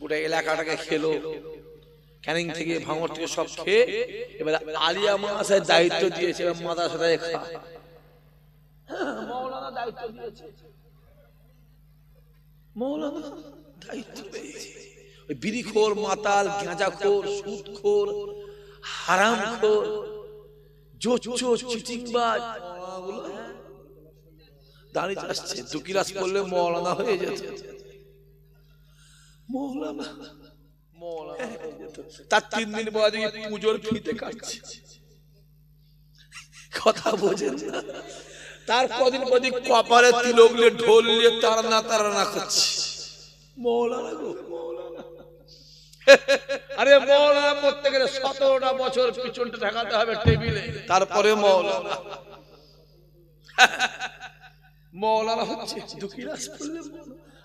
গোটা এলাকাটাকে খেলো। ক্যানিং থেকে ভাঙর থেকে সব খেয়ে এবার আলিয়া মাসায় দায়িত্ব দিয়েছে এবার সাথে খা। হ্যাঁ, মৌলানা দায়িত্ব দিয়েছে। মৌলানা দায়িত্ব পেয়েছে। ওই বিড়িখোর মাতাল গাঁজাখোর সুদখোর হারামখোর চিটিংবাজ দাঁড়িয়ে আসছে। দু কিলাস করলে মৌলানা হয়ে যেত। মৌলানা। তার তিন দিন পুজোর ফিতে কাটছে। কথা বোঝেন না। তার কদিন কদিন কপালে তিলক নিয়ে ঢোল নিয়ে তারানা তারানা করছে। মৌলানা গো। আরে মৌলানা মরতে গেলে সতেরোটা বছর পিছনটা ঠেকাতে হবে টেবিলে। তারপরে মৌলানা মৌলানা হচ্ছে মৌলানা।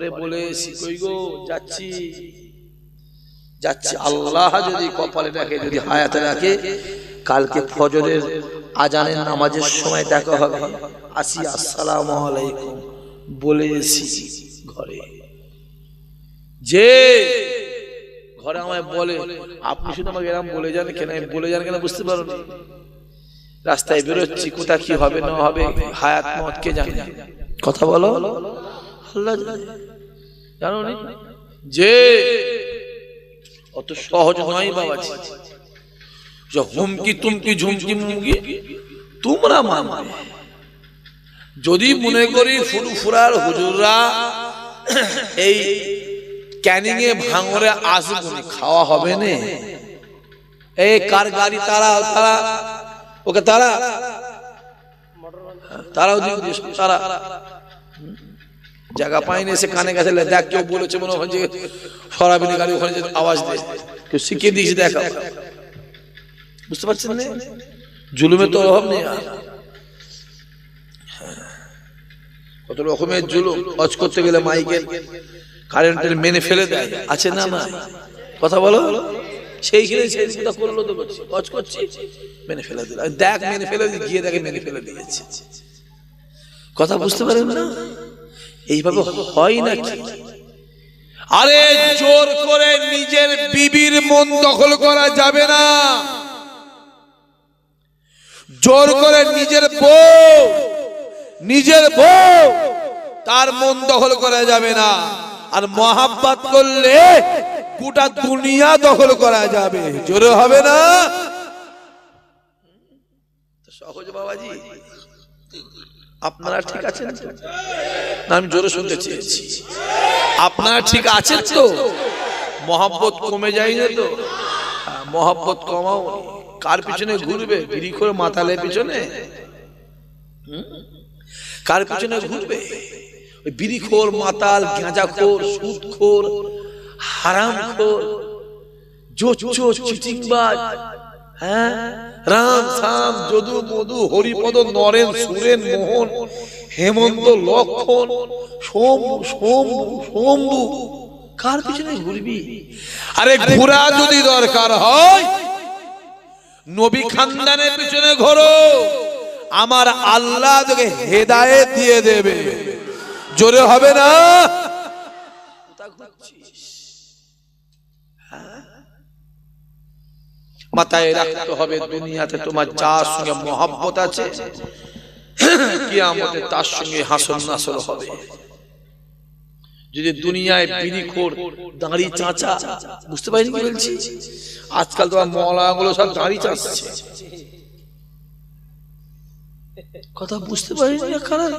ঘরে বলে কই গো যাচ্ছি। যাচ্ছি। আল্লাহ যদি কপালে রাখে যদি হায়াতে রাখে কালকে ফজরের আজানের নামাজের সময় দেখা হবে। আসি আসসালামু আলাইকুম। বলে এসি ঘরে। যে ঘরে আমায় বলে আপনি শুধু আমাকে এরকম বলে যান কেন? বলে যান কেন বুঝতে পারো না রাস্তায় বেরোচ্ছি কোথা কি হবে না হবে হায়াত মত কে জানে? কথা বলো। আল্লাহ জানে। যে অত সহজ নয় বাবাজি। যে হুমকি তুমকি ঝুমকি মুমকি তোমরা মানবে। যদি মনে করি ফুরফুরার হুজুররা এই ক্যানিং এ ভাঙরে আসবনি খাওয়া হবে না। এই কার গাড়ি তারা তারা ওকে তারা। তারাও তারা। জায়গা পাইনি সে কানে গেছে দেখ কেউ বলেছে মনে হয় যে সরাবিনি গাড়ি ওখানে যে আওয়াজ দেয় কেউ শিখিয়ে দিয়েছে দেখা। বুঝতে পারছেন না? জুলুমের তো অভাব নেই। কত রকমের জুলুম। হজ করতে গেলে মাইকেল কারেন্টের মেনে ফেলে দেয়। আছে না না? কথা বলো। সেইখানে সেই কথা করল তো করছি। হজ করছি। মেনে ফেলে দিল। দেখ মেনে ফেলে দি গিয়ে দেখে মেনে ফেলে দিয়েছে। কথা বুঝতে পারেন না? এইভাবে হয় নাকি? আরে জোর করে নিজের বিবির মন দখল করা যাবে না। জোর করে নিজের বউ নিজের বউ তার মন দখল করা যাবে না। আর মহাব্বাত করলে গোটা দুনিয়া দখল করা যাবে। জোরে হবে না? সহজ বাবাজি। আপনারা ঠিক আছেন তো? না আমি জোরে শুনতে চেয়েছি। আপনারা ঠিক আছেন তো? মহাব্বত কমে যায় না তো? হ্যাঁ, মহাব্বত কমাও কার পিছনে ঘুরবে? বিড়ি করে মাতালের পিছনে? কার পিছনে ঘুরবে? ওই বিড়িখোর মাতাল গাঁজাখোর সুদখোর হারামখোর জোচ্চো চিটিংবাজ হ্যাঁ? রাম সাম যদু মধু হরিপদ নরেন সুরেন মোহন হেমন্ত লক্ষণ সোম সোম সোমবু কার পিছনে ঘুরবি? আরে ঘোরা যদি দরকার হয়, নবী খানদানের পিছনে ঘোরো। আমার আল্লাহ তোকে হেদায়েত দিয়ে দেবে। জোরে হবে না? মাথায় রাখতে হবে, দুনিয়াতে তোমার যার সঙ্গে মহাব্বত আছে, কিয়ামতে তার সঙ্গে হাসন নাসর হবে। যদি দুনিয়ায় বিড়িখোর, দাঁড়ি চাচা, বুঝতে পারিনি কি বলছি? আজকাল তোমার মলাগুলো সব দাঁড়ি চাচ্ছে কথা বুঝতে পারিনি খারাপ।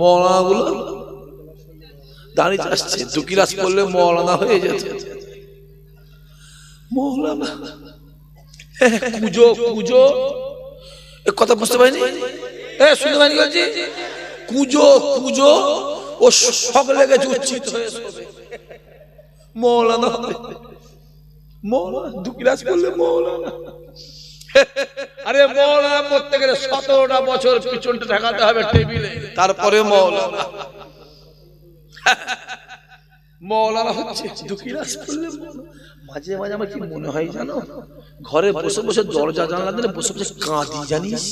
মলাগুলো দাঁড়িয়ে আসছে দু কিলাস করলে মৌলানা হয়ে যেত। মৌলানা কুজো এ কথা বুঝতে পারিনি? এ শুনতে পারিনি বলছি। কুজো কুজো? ও শখ লেগেছে উচ্ছিত হয়ে মৌলানা হবে। মৌলানা দু ক্লাস করলে মৌলানা। আরে মৌলানা পড়তে গেলে সতেরোটা বছর পিছনটা হবে টেবিলে। তারপরে মৌলানা। মৌলানা। হচ্ছে দু করলে। মাঝে মাঝে আমার কি মনে হয় জানো? ঘরে বসে বসে দরজা জানলা দিলে বসে বসে কাঁদি জানিস?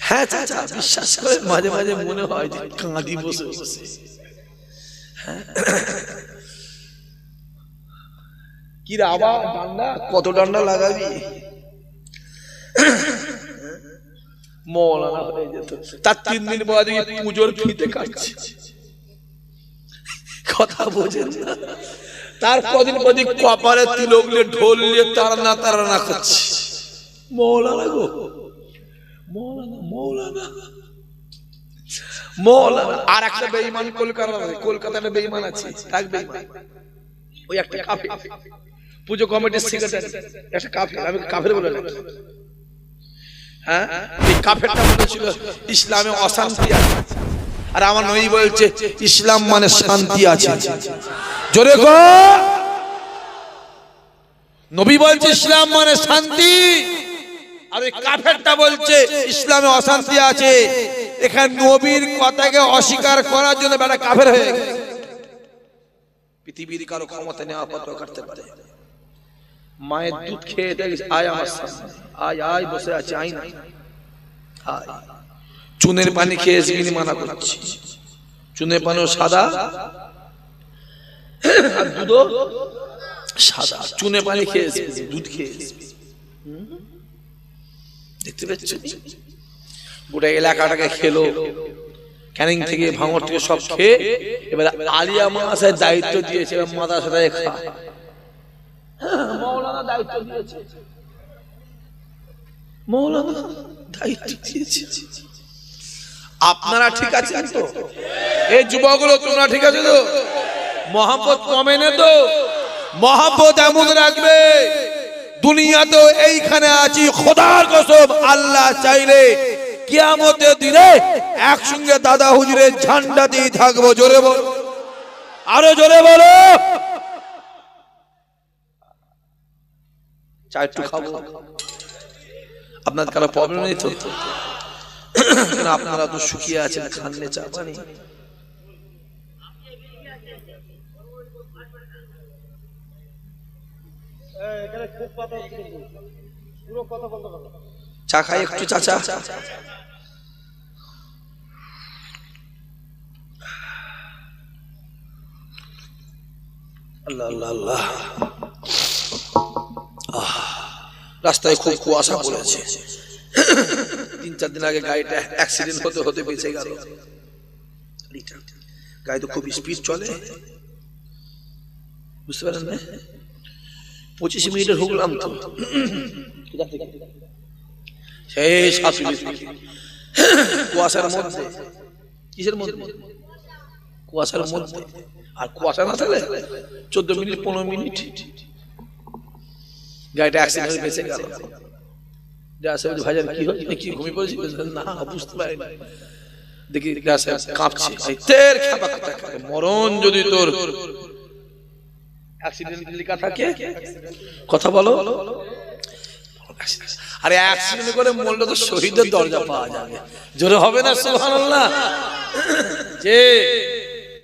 হ্যাঁ চাচা বিশ্বাস করে মাঝে মাঝে মনে হয় যে কাঁদি বসে। বসে। হ্যাঁ। কি রে আবার ডান্ডা? কত ডান্ডা লাগাবি? মৌলানা হয়ে যেত। তার তিন দিন বাদে পুজোর ফিতে কাটছে। কথা বোঝেন না। তার কদিন পর কপালে তিলক নিয়ে ঢোল নিয়ে তারানা তারানা করছে মৌলানা গো। মৌলানা মৌলানা। মৌলানা আর একটা বেঈমান কলকাতা কলকাতাতে বেঈমান আছে। থাক বেঈমান ওই একটা কাফে পুজো কমিটির সেক্রেটারি একটা কাফে আমি কাফের বলে রাখি হ্যাঁ? এই কাফেরটা বলেছিল ইসলামে অশান্তি আছে। আর আমার নবী বলছে, ইসলাম মানে শান্তি আছে। জোরে গো! নবী বলছে, ইসলাম মানে শান্তি। আর ওই কাফেরটা বলছে, ইসলামে অশান্তি আছে। এখানে নবীর কথাকে অস্বীকার করার জন্য বেটা কাফের হয়ে গেছে। পৃথিবীর কারও ক্ষমতা নেওয়া কত করতে পারে? মায়ের দুধ খেয়ে দেখিস, আয় আমার সামনে। আয় আয়, বসে আছে, আয় না। আয়। চুনের পানি খেয়ে জিগিনি মানা করছি। চুনের পানিও সাদা। আর দুধও সাদা। চুনে পানি খেয়ে দুধ খেয়ে দেখতে পাচ্ছ? গোটা এলাকাটাকে খেলো। ক্যানিং থেকে ভাঙর থেকে সব খেয়ে এবার আলিয়া মাসায় দায়িত্ব দিয়েছে এবার মাদার সাথে খা মৌলানা দায়িত্ব দিয়েছে। মৌলানা দায়িত্ব দিয়েছে। আপনারা ঠিক আছেন তো? এই যুবকগুলো, তোমরা ঠিক আছে তো? মহাব্বত কমে না তো? মহাব্বত এমন রাখবে দুনিয়া তো এইখানে আছি, খোদার কসম, আল্লাহ চাইলে কিয়ামতের দিনে একসঙ্গে দাদা হুজুরের ঝান্ডা দিয়ে থাকব, জোরে বল। আরও জোরে বলো। চা একটু খাব। আপনার কারও প্রবলেম নেই তো? আপনারা তো শুকিয়ে আছেন খানলে চা পানি। চা খাই একটু, চাচা। রাস্তায় খুব কুয়াশা পড়েছে। চার দিন আগে গাড়িটা অ্যাক্সিডেন্ট হতে হতে বেঁচে গেল। গাড়ি তো খুব স্পিড চলে। বুঝতে পারেন না? পঁচিশ মিনিটে ঢুকলাম তো। সেই সাত মিনিট। কুয়াশার মধ্যে। কিসের মধ্যে? কুয়াশার মধ্যে। আর কুয়াশা না থাকলে চোদ্দ মিনিট, পনেরো মিনিট। গাড়িটা অ্যাক্সিডেন্ট বেঁচে গেল। যা সাহেব ভাইজান কি হয়েছে কি ঘুমিয়ে পড়েছি না বুঝতে পারিনি দেখি যা সাহেব কাঁপছে তের খেপা কথা মরণ যদি তোর অ্যাক্সিডেন্ট লেখা থাকে কথা বলো আরে অ্যাক্সিডেন্ট করে মরলে তো শহীদের দরজা পাওয়া যাবে জোরে হবে না সুবহানাল্লাহ যে